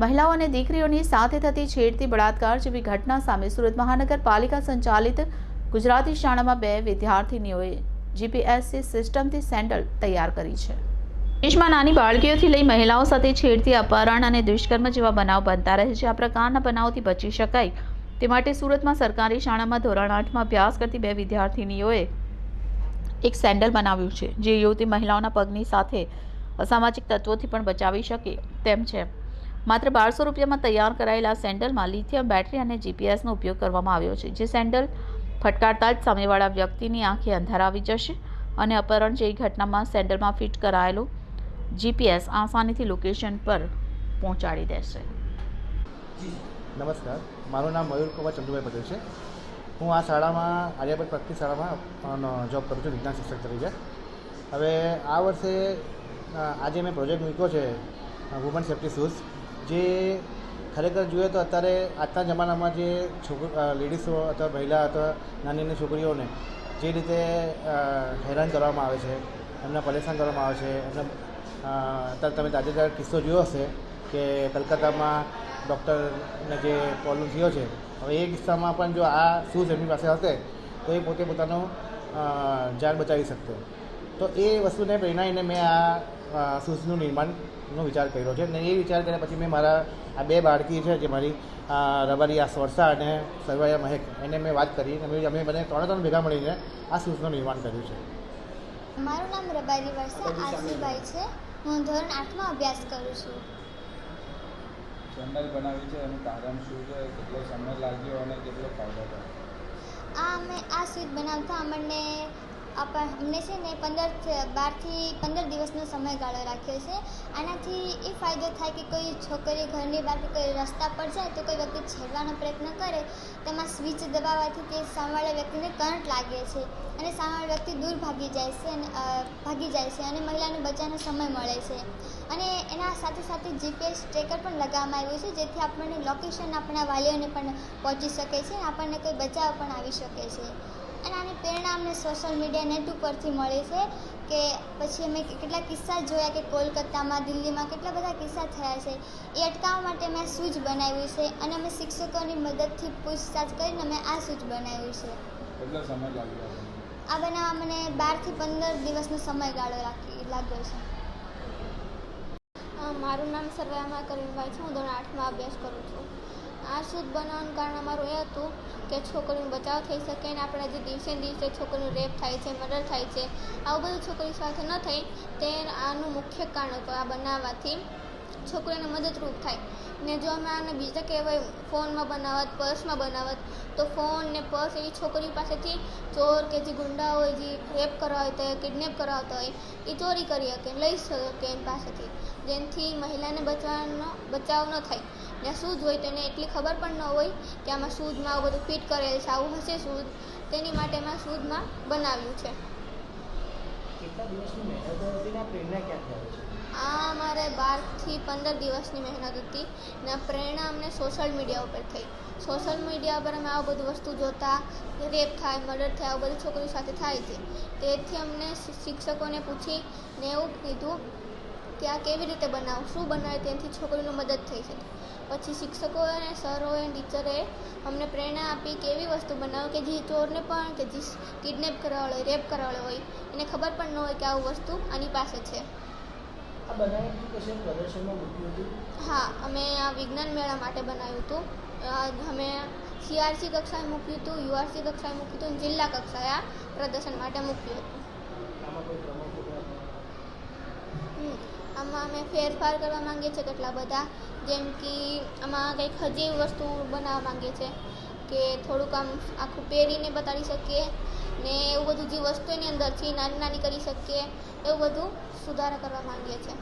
મહિલાઓ અને દીકરીઓની સાથે થતી છેડતી બળાત્કાર જેવી ઘટના સામે સુરત મહાનગરપાલિકા સંચાલિત ગુજરાતી શાળામાં બે વિદ્યાર્થીનીઓએ જીપીએસસી સિસ્ટમથી સેન્ડલ તૈયાર કરી છે. દેશમાં નાની બાળકીઓથી લઈ મહિલાઓ સાથે છેડતી અપહરણ અને દુષ્કર્મ જેવા બનાવ બનતા રહે છે. આ પ્રકારના બનાવથી બચી શકાય તે માટે સુરતમાં સરકારી શાળામાં ધોરણ આઠમાં અભ્યાસ કરતી બે વિદ્યાર્થીનીઓએ એક સેન્ડલ બનાવ્યું છે, જે યુવતી મહિલાઓના પગની સાથે અસામાજિક તત્વોથી પણ બચાવી શકે તેમ છે. માત્ર બારસો રૂપિયામાં તૈયાર કરાયેલા સેન્ડલમાં લિથિયમ બેટરી અને જીપીએસનો ઉપયોગ કરવામાં આવ્યો છે, જે સેન્ડલ ફટકારતા જ સામેવાળા વ્યક્તિની આંખે અંધાર આવી જશે અને અપહરણ જેવી ઘટનામાં સેન્ડલમાં ફિટ કરાયેલું જીપીએસ આસાનીથી લોકેશન પર પહોંચાડી દેશે. નમસ્કાર. મારું નામ મયુર કુમાર ચંદુભાઈ પટેલ છે. હું આ શાળામાં, આર્યભટ્ટ પ્રાથમિક શાળામાં જોબ કરું છું, વિજ્ઞાન શિક્ષક તરીકે. હવે આ વર્ષે આજે મેં પ્રોજેક્ટ મૂક્યો છે વુમન સેફ્ટી શૂઝ જે ખરેખર જોઈએ તો અત્યારે આજના જમાનામાં જે છોકરી લેડીઝો અથવા મહિલા અથવા નાની નાની છોકરીઓને જે રીતે હેરાન કરવામાં આવે છે, એમને પરેશાન કરવામાં આવે છે, એમને અત્યારે તમે તાજેતર કિસ્સો જોયો હશે કે કલકત્તામાં ડૉક્ટરને જે પ્રોબ્લેમ થયો છે. હવે એ કિસ્સામાં પણ જો આ શૂઝ એમની પાસે હશે, તો એ પોતે પોતાનું જાન બચાવી શકતો તો એ વસ્તુને પ્રેરણાઈને મેં આ શૂઝનું નિર્માણનો વિચાર કર્યો છે અને એ વિચાર કર્યા પછી મેં મારા આ બે બાળકી છે જે મારી રબારી આ સ્વર્ષા અને સરવાયા મહેક એને મેં વાત કરી અને અમે મને ત્રણે ત્રણ ભેગા મળીને આ શૂઝનું નિર્માણ કર્યું છે. મારું નામ રબારી વર્ષા આશીભાઈ છે. હું ધોરણ આઠમાં અભ્યાસ કરું છું. ચેનલ બનાવી છે એનું કારણ શું છે? કેટલો સમય લાગ્યો અને કેટલો ફાયદો થયો? આ અમે આ સ્વીટ બનાવતા અમને આપ- અમને છે ને પંદર બારથી પંદર દિવસનો સમયગાળો રાખ્યો છે. આનાથી એ ફાયદો થાય કે કોઈ છોકરી ઘરની બહાર કોઈ રસ્તા પર જાય તો કોઈ વ્યક્તિ છેડવાનો પ્રયત્ન કરે, તેમાં સ્વિચ દબાવવાથી તે સામેવાળા વ્યક્તિને કરંટ લાગે છે અને સામેવાળો વ્યક્તિ દૂર ભાગી જાય છે ભાગી જાય છે અને મહિલાને બચાવવાનો સમય મળે છે. અને એના સાથે સાથે જીપીએસ ટ્રેકર પણ લગાવવામાં આવ્યું છે, જેથી આપણને લોકેશન આપણા વાલીઓને પણ પહોંચી શકે છે અને આપણને કોઈ બચાવ પણ આવી શકે છે. અને આની પ્રેરણા અમને સોશિયલ મીડિયા નેટ ઉપરથી મળે છે કે પછી અમે કેટલા કિસ્સા જોયા કે કોલકાતામાં દિલ્હીમાં કેટલા બધા કિસ્સા થયા છે. એ અટકાવવા માટે મેં સૂઝ બનાવ્યું છે અને અમે શિક્ષકોની મદદથી પૂછતાછ કરીને અમે આ સૂઝ બનાવ્યું છે? આ બનાવવા મને બારથી પંદર દિવસનો સમયગાળો રાખી લાગ્યો છે. મારું નામ સરવૈયામાં કરવીભાઈ છે. હું ધોરણ આઠમાં અભ્યાસ કરું છું. આ સૂટ બનાવવાનું કારણ અમારું એ હતું કે છોકરીનો બચાવ થઈ શકે અને આપણા જે દિવસે દિવસે છોકરીનું રેપ થાય છે, મર્ડર થાય છે, આવું બધું છોકરી સાથે ન થાય તે આનું મુખ્ય કારણ હતું આ બનાવવાથી છોકરીને મદદરૂપ થાય. ને જો અમે આને બીજા કહેવાય ફોનમાં બનાવત, પર્સમાં બનાવત, તો ફોન ને પર્સ એવી છોકરી પાસેથી ચોર કે જે ગુંડા હોય, જે રેપ કરાવતા હોય કિડનેપ કરાવતા હોય એ ચોરી કરી શકે લઈ શકે એની પાસેથી. જેનાથી મહિલાને બચવાનો, બચાવ ન થાય. ને શૂઝ હોય તો એને એટલી ખબર પણ ન હોય કે આમાં શૂઝમાં આવું બધું ફિટ કરેલ છે આવું હશે શૂઝ તેની માટે મેં શૂઝમાં બનાવ્યું છે. આ અમારે બારથી પંદર દિવસની મહેનત હતી ને પ્રેરણા અમને સોશિયલ મીડિયા ઉપર થઈ. સોશિયલ મીડિયા પર અમે આવું બધું વસ્તુ જોતા રેપ થાય મર્ડર થાય આવું બધું છોકરીઓ સાથે થાય છે. તેથી અમને શિક્ષકોને પૂછી ને એવું કીધું કે આ કેવી રીતે બનાવું શું બનાવે તેથી છોકરીનું મદદ થઈ શકે. પછી શિક્ષકો અને સરોએ અને ટીચરે અમને પ્રેરણા આપી કે એવી વસ્તુ બનાવો કે જે ચોરને પણ કે જે કિડનેપ કરવાવાળો હોય રેપ કરવાવાળો હોય. એને ખબર પણ ન હોય કે આવું વસ્તુ આની પાસે છે. હા અમે આ વિજ્ઞાન મેળા માટે બનાવ્યું હતું. અમે સીઆરસી કક્ષાએ મૂક્યું હતું યુઆરસી કક્ષાએ મૂક્યું હતું જિલ્લા કક્ષાએ આ પ્રદર્શન માટે મૂક્યું હતું આમાં કોઈ પ્રમુખ હમ. આમાં અમે ફેરફાર કરવા માંગીએ છીએ કેટલા બધા. જેમ કે આમાં કંઈક હજી વસ્તુ બનાવવા માંગીએ છીએ કે થોડુંક આમ આખું પહેરીને બતાડી શકીએ ને એવું બધું જે વસ્તુ એની અંદર છે નાની નાની કરી શકીએ, એવું બધું સુધારા કરવા માંગીએ છીએ.